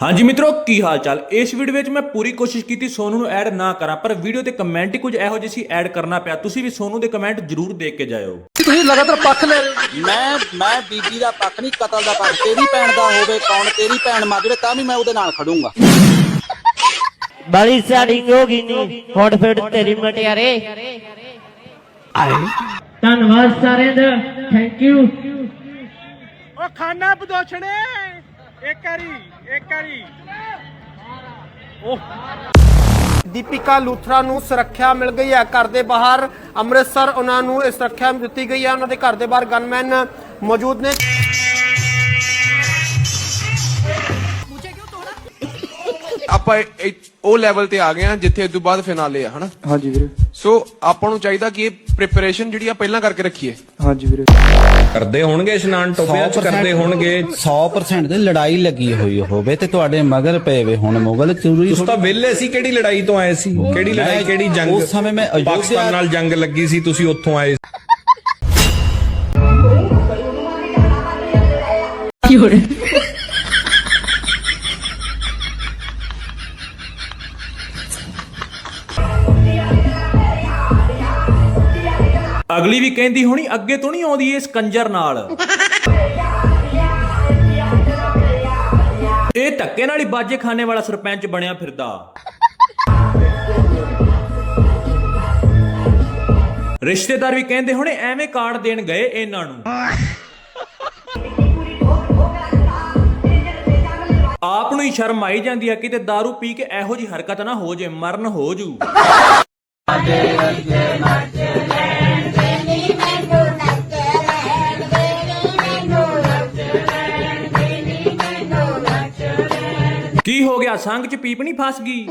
ਹਾਂਜੀ ਮਿੱਤਰੋ ਕੀ ਹਾਲ ਚਾਲ ਇਸ ਵੀਡੀਓ ਵਿੱਚ ਮੈਂ ਪੂਰੀ ਕੋਸ਼ਿਸ਼ ਕੀਤੀ ਸੋਨੂ ਨੂੰ ਐਡ ਨਾ ਕਰਾਂ ਪਰ ਵੀਡੀਓ ਤੇ ਕਮੈਂਟ ਹੀ ਕੁਝ ਇਹੋ ਜਿਹੇ ਸੀ ਐਡ ਕਰਨਾ ਪਿਆ। ਤੁਸੀਂ ਵੀ ਸੋਨੂ ਦੇ ਕਮੈਂਟ ਜ਼ਰੂਰ ਦੇਖ ਕੇ ਜਾਇਓ। ਤੁਸੀਂ ਲਗਾਤਾਰ ਪੱਖ ਲੈ ਰਹੇ ਹੋ? ਮੈਂ ਮੈਂ ਬੀਬੀ ਦਾ ਪੱਖ ਨਹੀਂ ਕਤਲ ਦਾ ਪੱਖ। ਤੇਰੀ ਭੈਣ ਦਾ ਹੋਵੇ ਕੌਣ? ਤੇਰੀ ਭੈਣ ਮਰ ਜਾਵੇ ਤਾਂ ਵੀ ਮੈਂ ਉਹਦੇ ਨਾਲ ਖੜੂੰਗਾ। ਬੜੀ ਸੈਟਿੰਗ ਹੋ ਗਈ ਨੀ ਹੁਣ ਫਿਰ ਤੇਰੀ ਮਟਿਆਰੇ ਧੰਨਵਾਦ ਸਾਰਿਆਂ ਦਾ ਥੈਂਕ ਯੂ ਉਹ ਖਾਨਾ ਬਦੋਛਣੇ ਇੱਕ ਵਾਰੀ ਇੱਕ ਵਾਰੀ। ਦੀਪਿਕਾ ਲੂਥਰਾ ਨੂੰ ਸੁਰੱਖਿਆ ਮਿਲ ਗਈ ਹੈ। ਘਰ ਦੇ ਬਾਹਰ ਅੰਮ੍ਰਿਤਸਰ ਉਹਨਾਂ ਨੂੰ ਇਸ ਸੁਰੱਖਿਆ ਦਿੱਤੀ ਗਈ ਹੈ। ਉਹਨਾਂ ਦੇ ਘਰ ਦੇ ਬਾਹਰ ਗਨਮੈਨ ਮੌਜੂਦ ਨੇ। ਆਪਾਂ ਇਹ- ਇਹ- ਉਹ ਲੈਵਲ ਤੇ ਆ ਗਏ ਆ ਜਿੱਥੇ ਇਸ ਤੋਂ ਬਾਅਦ ਫਿਨਾਲੇ ਆ ਹਨਾ? ਹਾਂਜੀ ਵੀਰੇ। ਸੋ ਆਪਾਂ ਨੂੰ ਚਾਹੀਦਾ ਕਿ ਇਹ ਪ੍ਰਿਪਰੇਸ਼ਨ ਜਿਹੜੀ ਆ ਪਹਿਲਾਂ ਕਰਕੇ ਰੱਖੀਏ। ਹਾਂਜੀ ਵੀਰੇ। ਕਰਦੇ ਹੋਣਗੇ ਇਸ਼ਨਾਨ ਟੋਪਿਆਂ ਚ ਕਰਦੇ ਹੋਣਗੇ? 100% ਦੀ ਲੜਾਈ ਲੱਗੀ ਹੋਈ ਹੋਵੇ ਤੇ ਤੁਹਾਡੇ ਮਗਰ ਪਏ ਵੇ ਹੁਣ ਮੁਗਲ ਚੂਰੀ ਤੁਸੀਂ ਤਾਂ ਵਿਹਲੇ ਸੀ ਕਿਹੜੀ ਲੜਾਈ ਤੋਂ ਆਏ ਸੀ? ਕਿਹੜੀ ਲੜਾਈ ਕਿਹੜੀ ਜੰਗ? ਉਸ ਸਮੇਂ ਮੈਂ ਅਯੋਧਿਆ- ਪਾਕਿਸਤਾਨ ਨਾਲ ਜੰਗ ਲੱਗੀ ਸੀ ਤੁਸੀਂ ਉੱਥੋਂ ਆਏ ਅਗਲੀ ਵੀ ਕਹਿੰਦੀ ਹੋਣੀ, ਅੱਗੇ ਤੋਂ ਨਹੀਂ ਆਉਂਦੀ ਇਸ ਕੰਜਰ ਨਾਲ। ਇਹ ਧੱਕੇ ਨਾਲ ਹੀ ਬਾਜੇ ਖਾਣੇ ਵਾਲਾ ਸਰਪੰਚ ਬਣਿਆ ਫਿਰਦਾ। ਰਿਸ਼ਤੇਦਾਰ ਵੀ ਕਹਿੰਦੇ ਹੋਣੇ, ਐਵੇਂ ਕਾਰਡ ਦੇਣ ਗਏ ਇਹਨਾਂ ਨੂੰ। ਆਪ ਨੂੰ ਹੀ ਸ਼ਰਮ ਆਈ ਜਾਂਦੀ ਹੈ ਕਿਤੇ दारू ਪੀ ਕੇ ਇਹੋ ਜੀ ਹਰਕਤ ਨਾ ਹੋ ਜੇ, ਮਰਨ ਹੋ ਜੂ। ਸੰਗ ਚ ਪੀਪਣੀ ਫਸ ਗਈ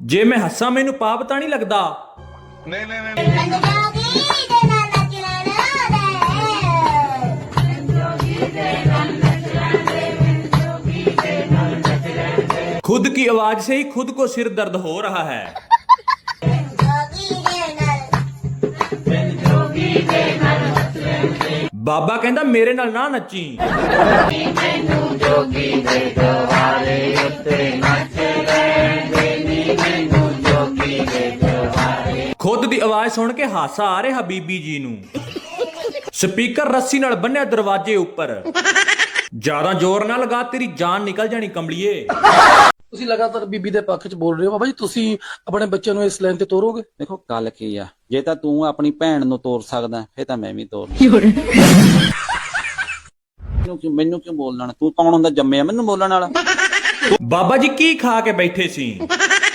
ਜੇ ਮੈਂ ਹੱਸਾਂ ਮੈਨੂੰ ਪਾਪ ਤਾਂ ਨਹੀਂ ਲੱਗਦਾ खुद की आवाज से ही खुद को सिर दर्द हो रहा है ਬਾਬਾ ਕਹਿੰਦਾ ਮੇਰੇ ਨਾਲ ਨਾ ਨੱਚੀ। ਖੁਦ ਦੀ ਆਵਾਜ਼ ਸੁਣ ਕੇ ਹਾਸਾ ਆ ਰਿਹਾ ਬੀਬੀ ਜੀ ਨੂੰ। ਸਪੀਕਰ ਰੱਸੀ ਨਾਲ ਬੰਨਿਆ ਦਰਵਾਜ਼ੇ ਉੱਪਰ। ਜ਼ਿਆਦਾ ਜ਼ੋਰ ਨਾ ਲਗਾ, ਤੇਰੀ ਜਾਨ ਨਿਕਲ ਜਾਣੀ ਕਮਲੀਏ ਤੁਸੀਂ ਲਗਾਤਾਰ ਬੀਬੀ ਦੇ ਪੱਖ 'ਚ ਬੋਲ ਰਹੇ ਹੋ। ਬਾਬਾ ਜੀ ਤੁਸੀਂ ਆਪਣੇ ਬੱਚਿਆਂ ਨੂੰ ਇਸ ਲਾਈਨ ਤੇ ਤੋਰੋਗੇ? ਦੇਖੋ ਗੱਲ ਕੀ ਆ? ਜੇ ਤਾਂ ਤੂੰ ਆਪਣੀ ਭੈਣ ਨੂੰ ਤੋੜ ਸਕਦਾ ਫੇ ਤਾਂ ਮੈਂ ਵੀ ਤੋੜ ਮੈਨੂੰ ਕਿਉਂ ਮੈਨੂੰ ਕਿਉਂ ਬੋਲਣਾ? ਤੂੰ ਕੌਣ ਹੁੰਦਾ ਜੰਮਿਆ ਮੈਨੂੰ ਬੋਲਣ ਵਾਲਾ? ਬਾਬਾ ਜੀ ਕੀ ਖਾ ਕੇ ਬੈਠੇ ਸੀ?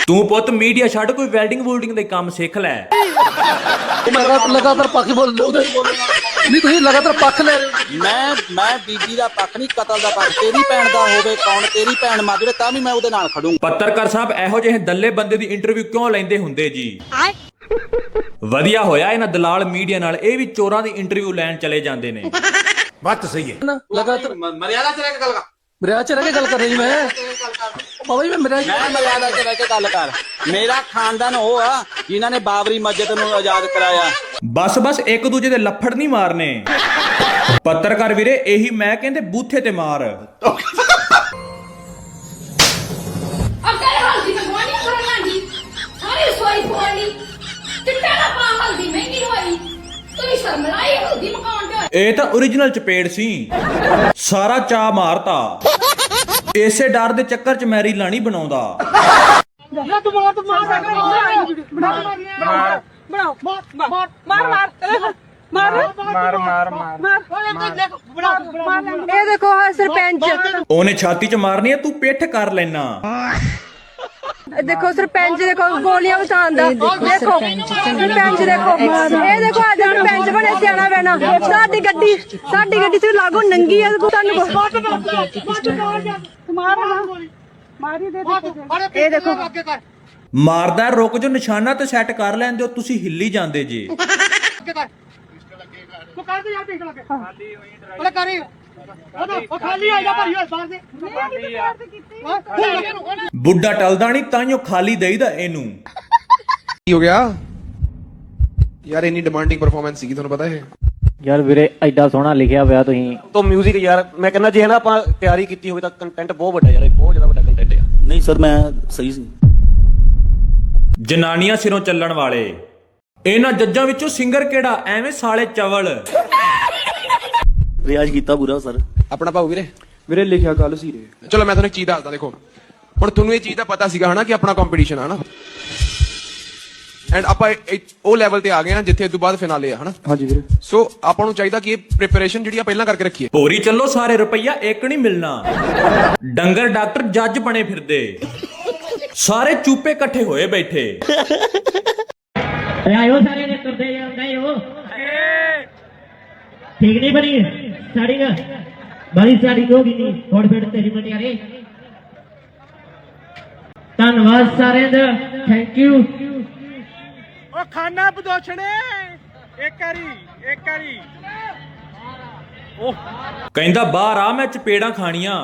ਤੂੰ ਪੁੱਤ ਮੀਡੀਆ ਛੱਡ ਕੋਈ ਵੈਲਡਿੰਗ ਵੂਲਡਿੰਗ ਦੇ ਕੰਮ ਸਿੱਖ ਲੈ। ਲਗਾਤਾਰ ਲਗਾਤਾਰ ਪੱਖ ਬੋਲ ਨਹੀਂ ਤੁਸੀਂ ਲਗਾਤਾਰ ਪੱਖ ਲੈ ਰਹੇ ਹੋ। ਮੈਂ ਮੈਂ ਬੀਬੀ ਦਾ ਪੱਖ ਨਹੀਂ ਕਤਲ ਦਾ ਪੱਖ। ਤੇਰੀ ਭੈਣ ਦਾ ਹੋਵੇ ਕੌਣ ਤੇਰੀ ਭੈਣ ਮਰ ਜਾਵੇ ਤਾਂ ਵੀ ਮੈਂ ਉਹਦੇ ਨਾਲ ਖੜੂੰਗਾ। ਪੱਤਰਕਾਰ ਸਾਹਿਬ ਇਹੋ ਜਿਹੇ ਦੱਲੇ ਬੰਦੇ ਦੀ ਇੰਟਰਵਿਊ ਕਿਉਂ ਲੈਂਦੇ ਹੁੰਦੇ ਜੀ? ਵਧੀਆ ਹੋਇਆ ਇਹਨਾਂ ਦਲਾਲ ਮੀਡੀਆ ਨਾਲ ਇਹ ਵੀ ਚੋਰਾਂ ਦੀ ਇੰਟਰਵਿਊ ਲੈਣ ਚਲੇ ਜਾਂਦੇ ਨੇ। ਨਾ ਲਗਾਤਾਰ ਮਰਿਆਦਾ ਚ ਰਹਿ ਕੇ ਗੱਲ ਕਰ ਮਰਿਆ ਚ ਰਹਿ ਕੇ ਗੱਲ ਕਰ ਰਹੀ ਮੈਂ। ਬਾਬਾ ਜੀ ਮੈਂ ਮਰਿਆ ਮੈਂ ਮਰਿਆਦਾ 'ਚ ਰਹਿ ਕੇ ਗੱਲ ਕਰ। ਮੇਰਾ ਖਾਨਦਾਨ ਉਹ ਆ ਜਿਨ੍ਹਾਂ ਨੇ ਬਾਬਰੀ ਮਸਜਿਦ ਨੂੰ ਆਜ਼ਾਦ ਕਰਾਇਆ। ਬਸ ਬਸ ਇੱਕ ਦੂਜੇ ਦੇ ਲੱਫੜ ਨਹੀਂ ਮਾਰਨੇ। ਪੱਤਰਕਾਰ ਵੀਰੇ ਇਹੀ ਮੈਂ ਕਹਿੰਦੇ ਬੂਥੇ ਤੇ ਮਾਰ। ਅੱਗੇ ਹਲਦੀ ਮੰਗਵਾਣੀ ਕਰਨ ਲੱਗੀ ਸਾਰੀ ਸੋਈ ਖੋਲੀ ਚਿੱਟਾ ਨਾ ਪਾ ਹਲਦੀ ਮਹਿੰਗੀ ਹੋਈ ਤੁਸੀਂ ਸ਼ਰਮ ਲਾਈ ਹਲਦੀ ਮਕਾਉਣ ਤੇ ਇਹ ਤਾਂ origignal ਚਪੇੜ ਸੀ। ਸਾਰਾ ਚਾ ਮਾਰਤਾ। ਇਸੇ ਡਰ ਦੇ ਚੱਕਰ 'ਚ ਮੈਰੀ ਲਾਣੀ ਬਣਾਉਂਦਾ। ਇਹ ਦੇਖੋ ਆਹ ਸਰਪੰਚ। ਉਹਨੇ ਛਾਤੀ 'ਚ ਮਾਰਨੀ ਆ ਤੂੰ ਪਿੱਠ ਕਰ ਲੈਣਾ ਦੇਖੋ ਸਰਪੰਚ ਦੇਖੋ ਗੋਲੀਆਂ ਵਸਾਉਂਦਾ ਦੇਖੋ ਸਰਪੰਚ ਦੇਖੋ ਇਹ ਦੇਖੋ ਅੱਜ ਸਰਪੰਚ ਬਣੇ ਸਿਆਣਾ ਬੈਣਾ ਸਾਡੀ ਗੱਡੀ ਸਾਡੀ ਗੱਡੀ ਤੇ ਲਾਗੋ ਨੰਗੀ ਆ ਤੁਹਾਨੂੰ ਇਹ ਦੇਖੋ ਮਾਰਦਾ ਰੁਕ ਜੋ ਨਿਸ਼ਾਨਾ ਤੇ ਸੈੱਟ ਕਰ ਲੈਂਦੇ ਹੋ ਤੁਸੀਂ ਹਿੱਲੀ ਜਾਂਦੇ ਜੇ ਬੁੱਢਾ ਟਲਦਾ ਨਹੀਂ ਤਾਈਓ ਖਾਲੀ ਦੇਈਦਾ ਇਹਨੂੰ। ਕੀ ਹੋ ਗਿਆ? ਯਾਰ ਇੰਨੀ ਡਿਮਾਂਡਿੰਗ ਪਰਫਾਰਮੈਂਸ ਸੀਗੀ ਤੁਹਾਨੂੰ ਪਤਾ ਹੈ ਯਾਰ ਵੀਰੇ ਐਡਾ ਸੋਹਣਾ ਲਿਖਿਆ ਹੋਇਆ ਤੁਸੀਂ। ਤੋਂ 뮤직 ਯਾਰ ਮੈਂ ਕਹਿੰਦਾ ਜੇ ਹਨਾ ਆਪਾਂ ਤਿਆਰੀ ਕੀਤੀ ਹੋਵੇ ਤਾਂ ਕੰਟੈਂਟ ਬਹੁਤ ਵੱਡਾ ਯਾਰ ਇਹ ਬਹੁਤ ਜ਼ਿਆਦਾ ਵੱਡਾ ਕੰਟੈਂਟ ਹੈ ਨਹੀਂ ਸਰ ਮੈਂ ਸਹੀ ਸੀ। ਜਨਾਨੀਆਂ ਸਿਰੋਂ ਚੱਲਣ ਵਾਲੇ। ਇਹਨਾਂ ਜੱਜਾਂ ਵਿੱਚੋਂ ਸਿੰਗਰ ਕਿਹੜਾ? ਐਵੇਂ ਸਾਲੇ ਚਵਲ। ਰਿਆਜ਼ ਕੀਤਾ ਪੂਰਾ ਸਰ। ਆਪਣਾ ਭਾਊ ਵੀਰੇ? ਵੀਰੇ ਲਿਖਿਆ ਗੱਲ ਸੀ ਰੇ ਚਲੋ ਮੈਂ ਤੁਹਾਨੂੰ ਇੱਕ ਚੀਜ਼ ਦੱਸਦਾ ਦੇਖੋ। ਹੁਣ ਤੁਹਾਨੂੰ ਇਹ ਚੀਜ਼ ਦਾ ਪਤਾ ਸੀਗਾ ਹਨਾ ਕਿ ਆਪਣਾ ਕੰਪੀਟੀਸ਼ਨ ਆ ਹਨਾ। ਐਂਡ ਆਪਾਂ ਇਹ- ਉਹ ਲੈਵਲ ਤੇ ਆ ਗਏ ਆ ਜਿੱਥੇ ਤੋਂ ਬਾਅਦ ਫਿਨਾਲੇ ਆ ਹਨਾ। ਹਾਂਜੀ ਵੀਰੇ। ਸੋ ਆਪਾਂ ਨੂੰ ਚਾਹੀਦਾ ਕਿ ਇਹ ਪ੍ਰੀਪਰੇਸ਼ਨ ਜਿਹੜੀ ਆ ਪਹਿਲਾਂ ਕਰਕੇ ਰੱਖੀਏ। ਭੋਰੀ ਚੱਲੋ ਸਾਰੇ ਰੁਪਈਆ ਇੱਕ ਨਹੀਂ ਮਿਲਣਾ। ਡੰਗਰ ਡਾਕਟਰ ਜੱਜ ਬਣੇ ਫਿਰਦੇ। ਸਾਰੇ ਚੂਪੇ ਇਕੱਠੇ ਹੋਏ ਬੈਠੇ। ਆਇਓ ਸਾਰੇ ਨੇ ਤੁਰਦੇ ਜਾਂਦੇ ਹੋ ਠੀਕ ਨਹੀਂ ਬਣੀ? ਸਟਾਰਟਿੰਗ ਬੜੀ ਸਟਾਰਟਿੰਗ ਹੋ ਗਈ ਨਹੀਂ। ਹੁਣ ਫਿਰ ਤੇਰੀ ਮਟਿਆਰੇ ਧੰਨਵਾਦ ਸਾਰਿਆਂ ਦਾ। ਥੈਂਕ ਯੂ ਉਹ ਖਾਨਾ ਬਦੋਛਣੇ ਇੱਕ ਵਾਰੀ ਇੱਕ ਵਾਰੀ। ਕਹਿੰਦਾ ਬਾਹਰ ਆ ਮੈਂ ਚਪੇੜਾਂ ਖਾਣੀਆਂ।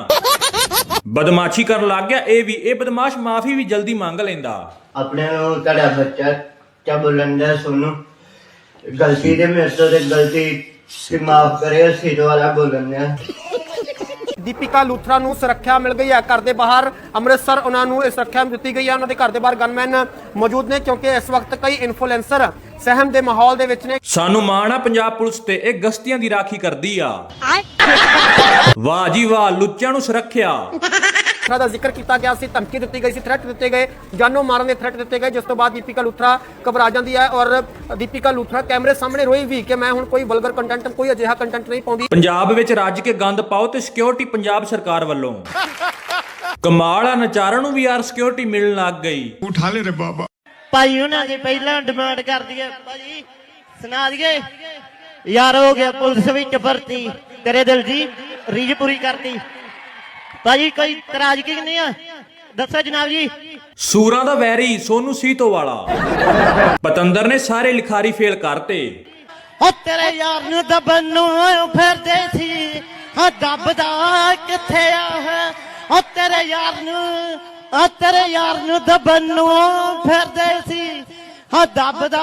ਬਦਮਾਸ਼ੀ ਕਰਨ ਲੱਗ ਗਿਆ। ਇਹ ਵੀ ਇਹ ਬਦਮਾਸ਼ ਮਾਫੀ ਵੀ ਜਲਦੀ ਮੰਗ ਲੈਂਦਾ। ਆਪਣੇ ਨੂੰ ਤੁਹਾਡਾ ਬੱਚਾ ਚਾ ਬੋਲਣ ਦਾ ਸੁਣੋ ਗਲਤੀ ਦੇ ਮੇਰੇ ਤੋਂ ਤੇ ਗਲਤੀ ਮਾਫ ਕਰਿਓ ਦਾ ਦੀਪਿਕਾ ਲੂਥਰਾ ਨੂੰ ਸੁਰੱਖਿਆ ਮਿਲ ਗਈ ਹੈ। ਘਰ ਦੇ ਬਾਹਰ ਅੰਮ੍ਰਿਤਸਰ ਉਹਨਾਂ ਨੂੰ ਇਹ ਸੁਰੱਖਿਆ ਦਿੱਤੀ ਗਈ ਹੈ। ਉਹਨਾਂ ਦੇ ਘਰ ਦੇ ਬਾਹਰ ਗਨਮੈਨ ਮੌਜੂਦ ਨੇ ਕਿਉਂਕਿ ਇਸ ਵਕਤ ਕਈ ਇਨਫਲੂਐਂਸਰ ਸਹਿਮ ਦੇ ਮਾਹੌਲ ਦੇ ਵਿੱਚ ਨੇ। ਸਾਨੂੰ ਮਾਣ ਆ ਪੰਜਾਬ ਪੁਲਿਸ ਤੇ ਇਹ ਗਸਤੀਆਂ ਦੀ ਰਾਖੀ ਕਰਦੀ ਆ। ਵਾਹ ਜੀ ਵਾਹ ਲੁੱਚਿਆਂ ਨੂੰ ਸੁਰੱਖਿਆ। ਲੂਥਰਾ ਦਾ ਜ਼ਿਕਰ ਕੀਤਾ ਗਿਆ ਸੀ ਧਮਕੀ ਦਿੱਤੀ ਗਈ ਸੀ ਥ੍ਰੈਟ ਦਿੱਤੇ ਗਏ ਜਾਨੋਂ ਮਾਰਨ ਦੇ ਥ੍ਰੈਟ ਦਿੱਤੇ ਗਏ ਜਿਸ ਤੋਂ ਬਾਅਦ ਦੀਪਿਕਾ ਲੂਥਰਾ ਘਬਰਾ ਜਾਂਦੀ ਹੈ ਔਰ ਦੀਪਿਕਾ ਲੂਥਰਾ ਕੈਮਰੇ ਸਾਹਮਣੇ ਰੋਈ ਵੀ ਕਿ ਮੈਂ ਹੁਣ ਕੋਈ ਵਲਗਰ ਕੰਟੈਂਟ ਕੋਈ ਅਜਿਹਾ ਕੰਟੈਂਟ ਨਹੀਂ ਪਾਉਂਦੀ। ਪੰਜਾਬ ਵਿੱਚ ਰੱਜ ਕੇ ਗੰਦ ਪਾਓ ਤੇ ਸਿਕਿਉਰਿਟੀ ਪੰਜਾਬ ਸਰਕਾਰ ਵੱਲੋਂ। ਕਮਾਲ ਆ ਨਚਾਰਾਂ ਨੂੰ ਵੀ ਯਾਰ ਸਿਕਿਉਰਿਟੀ ਮਿਲਣ ਲੱਗ ਗਈ। ਭਾਈ ਉਹਨਾਂ ਦੀ ਪਹਿਲਾਂ ਡਿਮਾਂਡ ਕਰਦੀ ਹੈ। ਭਾਜੀ ਸੁਣਾ ਦਈਏ। ਯਾਰ ਹੋ ਗਿਆ ਪੁਲਿਸ ਵਿੱਚ ਭਰਤੀ। ਤੇਰੇ ਦਿਲ ਦੀ ਰੀਝ ਪੂਰੀ ਕਰਤੀ। ਭਾਜੀ ਕੋਈ ਤਰਾਜ਼ਗੀ ਨਹੀਂ ਆ? ਦੱਸੋ ਜਨਾਬ ਜੀ। ਸੂਰਾਂ ਦਾ ਵੈਰੀ ਸੋਨੂ ਸੀਤੋ ਵਾਲਾ। ਪਤੰਦਰ ਨੇ ਸਾਰੇ ਲਿਖਾਰੀ ਫੇਲ ਕਰਤੇ। ਓ ਤੇਰੇ ਯਾਰ ਨੂੰ ਦਬਨ ਨੂੰ ਫਿਰਦੇ ਸੀ। ਹਾਂ ਦੱਬਦਾ ਕਿੱਥੇ ਆ? ਹੈ ਤੇਰੇ ਯਾਰ ਨੂੰ ਓ ਤੇਰੇ ਯਾਰ ਨੂੰ ਦਬਨ ਨੂੰ ਫਿਰਦੇ ਸੀ। ਹਾਂ ਦੱਬਦਾ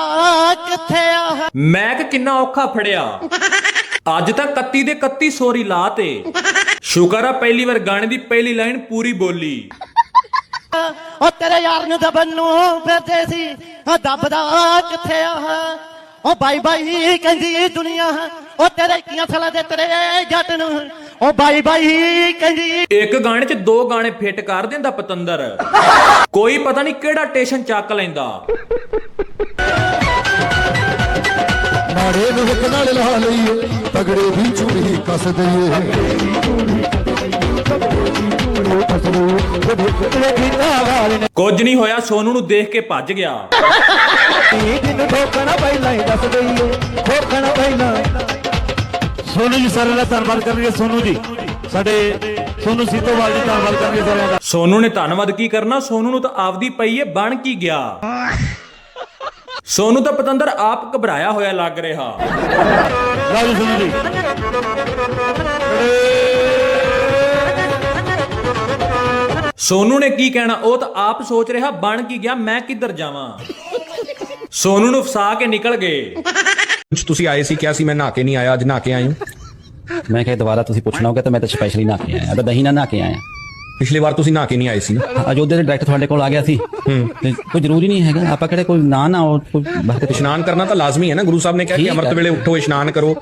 ਕਿੱਥੇ ਆ? ਹੈ ਮੈਕ ਕਿੰਨਾ ਔਖਾ ਫੜਿਆ। ਅੱਜ ਤੱਕ 31 ਦੇ 31 ਸੋਰੀ ਲਾਤੇ। ਸ਼ੁਕਰ ਆ ਪਹਿਲੀ ਵਾਰ ਗਾਣੇ ਦੀ ਪਹਿਲੀ ਲਾਈਨ ਪੂਰੀ ਬੋਲੀ। ਓ ਤੇਰੇ ਯਾਰ ਨੂੰ ਦਬਨ ਨੂੰ ਫਿਰਦੇ ਸੀ। ਹਾਂ ਦੱਬਦਾ ਕਿੱਥੇ ਆ? ਹੈ ਓ ਬਾਈ ਬਾਈ ਕਹਿੰਦੀ ਦੁਨੀਆ ਓ ਤੇਰੇ ਕੀਆਂ ਸਾਲਾਂ ਦੇ ਤੇਰੇ ਜੱਟ ਨੂੰ। ਓ ਬਾਈ ਬਾਈ ਕਹਿੰਦੀ ਇੱਕ ਗਾਣੇ 'ਚ ਦੋ ਗਾਣੇ ਫਿੱਟ ਕਰ ਦਿੰਦਾ ਪਤੰਦਰ। ਕੋਈ ਪਤਾ ਨਹੀਂ ਕਿਹੜਾ ਟੇਸ਼ਨ ਚੱਕ ਲੈਂਦਾ। ਮਾੜੇ ਨੂੰ ਹੱਕ ਨਾਲ ਲਾ ਲਈਏ ਤਗੜੇ ਦੀ ਚੂੜੀ ਕੱਸ ਦਈਏ। ਕੁਝ ਨਹੀਂ ਹੋਇਆ ਸੋਨੂ ਨੂੰ ਦੇਖ ਕੇ ਭੱਜ ਗਿਆ। ਸੋਨੂ ਜੀ ਸਾਰੇ ਦਾ ਧੰਨਵਾਦ ਕਰਾਂਗੇ ਸੋਨੂ ਜੀ। ਸਾਡੇ ਸੋਨੂ ਸੀਤੋਵਾਲ ਜੀ ਧੰਨਵਾਦ ਕਰਾਂਗੇ ਸਾਰਿਆਂ ਦਾ। ਸੋਨੂ ਨੇ ਧੰਨਵਾਦ ਕੀ ਕਰਨਾ? ਸੋਨੂ ਨੂੰ ਤਾਂ ਆਪਦੀ ਪਈ ਏ ਬਣ ਕੀ ਗਿਆ। ਸੋਨੂ ਤਾਂ ਪਤੰਦਰ ਆਪ ਘਬਰਾਇਆ ਹੋਇਆ ਲੱਗ ਰਿਹਾ। ਲਓ ਜੀ ਸੋਨੂ ਜੀ। ਸੋਨੂ ਨੇ ਕੀ ਕਹਿਣਾ? ਉਹ ਤਾਂ ਆਪ ਸੋਚ ਰਿਹਾ ਬਣ ਕੀ ਗਿਆ ਮੈਂ ਕਿੱਧਰ ਜਾਵਾਂ? ਸੋਨੂ ਨੂੰ ਫਸਾ ਕੇ ਨਿਕਲ ਗਏ। ਕੁਝ ਤੁਸੀਂ ਆਏ ਸੀ ਕਿਹਾ ਸੀ ਮੈਂ ਨਹਾ ਕੇ ਨਹੀਂ ਆਇਆ ਅੱਜ ਨਹਾ ਕੇ ਆਇਆ ਮੈਂ ਕਿਹਾ ਦੁਬਾਰਾ ਤੁਸੀਂ ਪੁੱਛਣਾ ਹੋਗਾ ਤਾਂ ਮੈਂ ਤਾਂ ਸਪੈਸ਼ਲੀ ਨਾ ਕੇ ਆਇਆ ਤਾਂ ਦਹੀਂ ਨਾਲ ਨਾ ਕੇ ਆਇਆ। ਪਿਛਲੀ ਵਾਰ ਤੁਸੀਂ ਨਹਾ ਕੇ ਨਹੀਂ ਆਏ ਸੀ? ਨਾ ਅਯੋਧਿਆ ਦੇ ਡਾਇਰੈਕਟ ਤੁਹਾਡੇ ਕੋਲ ਆ ਗਿਆ ਸੀ। ਤੇ ਕੋਈ ਜ਼ਰੂਰੀ ਨਹੀਂ ਹੈਗਾ। ਆਪਾਂ ਕਿਹੜੇ ਕੋਈ ਨਾ ਨਾ ਉਹ ਕੋਈ ਬਰਕਤ ਇਸ਼ਨਾਨ ਕਰਨਾ ਤਾਂ ਲਾਜ਼ਮੀ ਹੈ ਨਾ। ਗੁਰੂ ਸਾਹਿਬ ਨੇ ਕਿਹਾ ਕਿ ਅੰਮ੍ਰਿਤ। ਵੇਲੇ ਉੱਠੋ ਇਸ਼ਨਾਨ ਕਰੋ।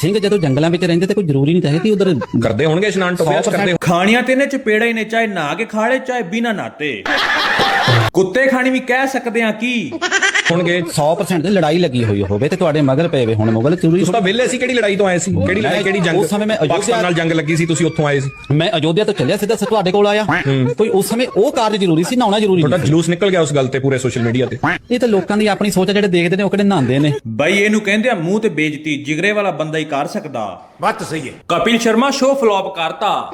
ਸਿੰਘ ਜਦੋਂ ਜੰਗਲਾਂ ਵਿੱਚ ਰਹਿੰਦੇ ਤੇ ਕੋਈ ਜ਼ਰੂਰੀ ਨਹੀਂ ਤਾਂ ਕਿ ਉਧਰ। ਕਰਦੇ ਹੋਣਗੇ ਇਸ਼ਨਾਨ ਟੋਬਿਆਂ 'ਚ ਕਰਦੇ ਖਾਣੀਆਂ ਤੇ ਨੇ ਚਪੇੜਾ ਹੀ ਨੇ ਚਾਹੇ ਨਹਾ ਕੇ ਖਾ ਲੇ ਚਾਹੇ ਬਿਨਾ ਨਾਤੇ ਕੁੱਤੇ ਖਾਣੀ ਵੀ ਕਹਿ ਸਕਦੇ ਆ ਕੀ? ਹੋਣਗੇ। 100% ਤੇ ਲੜਾਈ ਲੱਗੀ ਹੋਈ ਹੋਵੇ ਤੇ ਤੁਹਾਡੇ ਮਗਰ ਪਏ ਵੇ ਹੁਣ ਮੁਗਲ ਤੁਸੀਂ ਤਾਂ ਵਿਹਲੇ ਸੀ ਕਿਹੜੀ ਲੜਾਈ ਤੋਂ ਆਏ ਸੀ? ਕਿਹੜੀ ਲੜਾਈ ਕਿਹੜੀ ਜੰਗ? ਉਸ ਸਮੇਂ ਮੈਂ ਅਯੋਧਿਆ- ਪਾਕਿਸਤਾਨ ਨਾਲ ਜੰਗ ਲੱਗੀ ਸੀ ਤੁਸੀਂ ਉੱਥੋਂ ਆਏ ਸੀ। ਮੈਂ ਅਯੋਧਿਆ ਤੋਂ ਚੱਲਿਆ ਸਿੱਧਾ ਤੁਹਾਡੇ ਕੋਲ ਆਇਆ। ਕੋਈ ਉਸ ਸਮੇਂ ਉਹ ਕਾਰਜ ਜ਼ਰੂਰੀ ਸੀ ਨਹਾਉਣਾ ਜ਼ਰੂਰੀ ਸੀ। ਜਲੂਸ ਨਿਕਲ ਗਿਆ ਉਸ ਗੱਲ ਤੇ ਪੂਰੇ ਸੋਸ਼ਲ ਮੀਡੀਆ ਤੇ। ਇਹ ਤਾਂ ਲੋਕਾਂ ਦੀ ਆਪਣੀ ਸੋਚ ਆ ਜਿਹੜੇ ਦੇਖਦੇ ਨੇ ਉਹ ਕਿਹੜੇ ਨਹਾਉਂਦੇ ਨੇ। ਬਈ ਇਹਨੂੰ ਕਹਿੰਦੇ ਆ ਮੂੰਹ ਤੇ ਬੇਇੱਜ਼ਤੀ ਜਿਗਰੇ ਵਾਲਾ ਬੰਦਾ ਹੀ ਕਰ ਸਕਦਾ। ਬਾਤ ਸਹੀ ਹੈ। ਕਪਿਲ ਸ਼ਰਮਾ ਸ਼ੋਅ ਫਲॉप ਕਰਤਾ।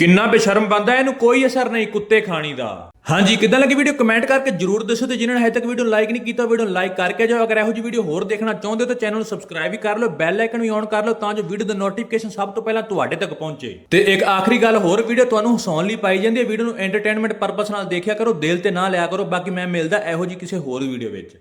ਕਿੰਨਾ ਬੇਸ਼ਰਮ ਬੰਦਾ ਇਹਨੂੰ ਕੋਈ ਅਸਰ ਨਹੀਂ ਕੁੱਤੇ ਖਾਣੀ ਦਾ। ਹਾਂਜੀ, ਕਿਦਾਂ ਲੱਗੀ ਵੀਡੀਓ ਕਮੈਂਟ ਕਰਕੇ ਜਰੂਰ ਦੱਸੋ ਤੇ ਜਿਨ੍ਹਾਂ ਨੇ ਹਜੇ ਤੱਕ ਵੀਡੀਓ ਲਾਈਕ ਨਹੀਂ ਕੀਤਾ ਵੀਡੀਓ ਲਾਈਕ ਕਰਕੇ ਜਾਓ। ਅਗਰ ਇਹੋ ਜਿਹੀ ਵੀਡੀਓ ਹੋਰ ਦੇਖਣਾ ਚਾਹੁੰਦੇ ਹੋ ਤਾਂ ਚੈਨਲ ਨੂੰ ਸਬਸਕ੍ਰਾਈਬ ਵੀ ਕਰ ਲਓ ਬੈਲ ਆਈਕਨ ਵੀ ਔਨ ਕਰ ਲਓ ਤਾਂ ਜੋ ਵੀਡੀਓ ਦਾ ਨੋਟੀਫਿਕੇਸ਼ਨ ਸਭ ਤੋਂ ਪਹਿਲਾਂ ਤੁਹਾਡੇ ਤੱਕ ਪਹੁੰਚੇ। ਤੇ ਇੱਕ ਆਖਰੀ ਗੱਲ ਹੋਰ ਵੀਡੀਓ ਤੁਹਾਨੂੰ ਹਸਾਉਣ ਲਈ ਪਾਈ ਜਾਂਦੀ ਹੈ। ਵੀਡੀਓ ਨੂੰ ਐਂਟਰਟੇਨਮੈਂਟ ਪਰਪਸ ਨਾਲ ਦੇਖਿਆ ਕਰੋ, ਦਿਲ ਤੇ ਨਾ ਲਿਆ ਕਰੋ। ਬਾਕੀ ਮੈਂ ਮਿਲਦਾ ਇਹੋ ਜਿਹੀ ਕਿਸੇ ਹੋਰ ਵੀਡੀਓ ਵਿੱਚ।